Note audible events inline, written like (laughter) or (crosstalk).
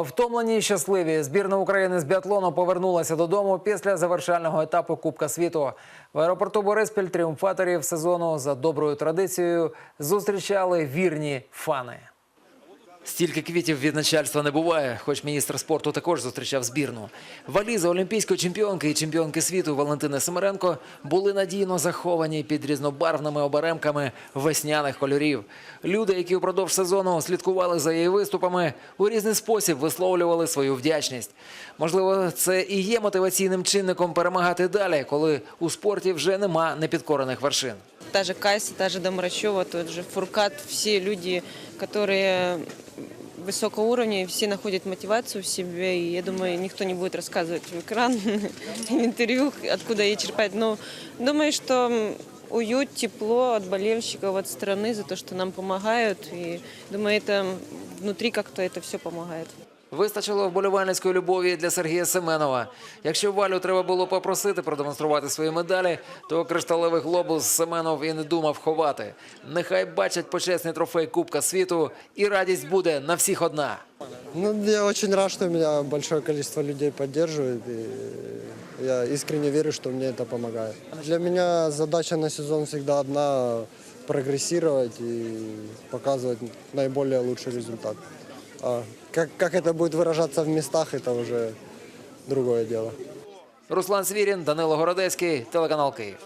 Втомлені і щасливі збірна України з біатлону повернулася додому після завершального етапу Кубка світу. В аеропорту Бориспіль тріумфаторів сезону за доброю традицією зустрічали вірні фани. Стільки квітів від начальства не буває, хоч міністр спорту також зустрічав збірну. Валізи олімпійської чемпіонки і чемпіонки світу Валентини Семеренко були надійно заховані під різнобарвними оберемками весняних кольорів. Люди, які упродовж сезону слідкували за її виступами, у різний спосіб висловлювали свою вдячність. Можливо, це і є мотиваційним чинником перемагати далі, коли у спорті вже нема непідкорених вершин Та же Кайса, та же Домрачева, тот же Фуркат, все люди, которые высокого уровня, и все находят мотивацию в себе, и я думаю, никто не будет рассказывать в экран, (laughs) в интервью, откуда ей черпать. Но думаю, что м, уют, тепло от болельщиков, от страны за то, что нам помогают, и думаю, это внутри как-то это все помогает. Вистачило вболівальницької любові для Сергія Семенова. Якщо Валю треба було попросити продемонструвати свої медалі, то кришталевий глобус Семенов і не думав ховати. Нехай бачать почесний трофей Кубка світу, і радість буде на всіх одна. Ну, я очень рад, что меня большое количество людей поддерживает. Я искренне верю, что мне это помогает. Для меня задача на сезон всегда одна – прогрессировать и показывать наиболее результат. А как, как это будет выражаться в местах, это уже другое дело. Руслан Свірін, Данило Городецький, телеканал Київ.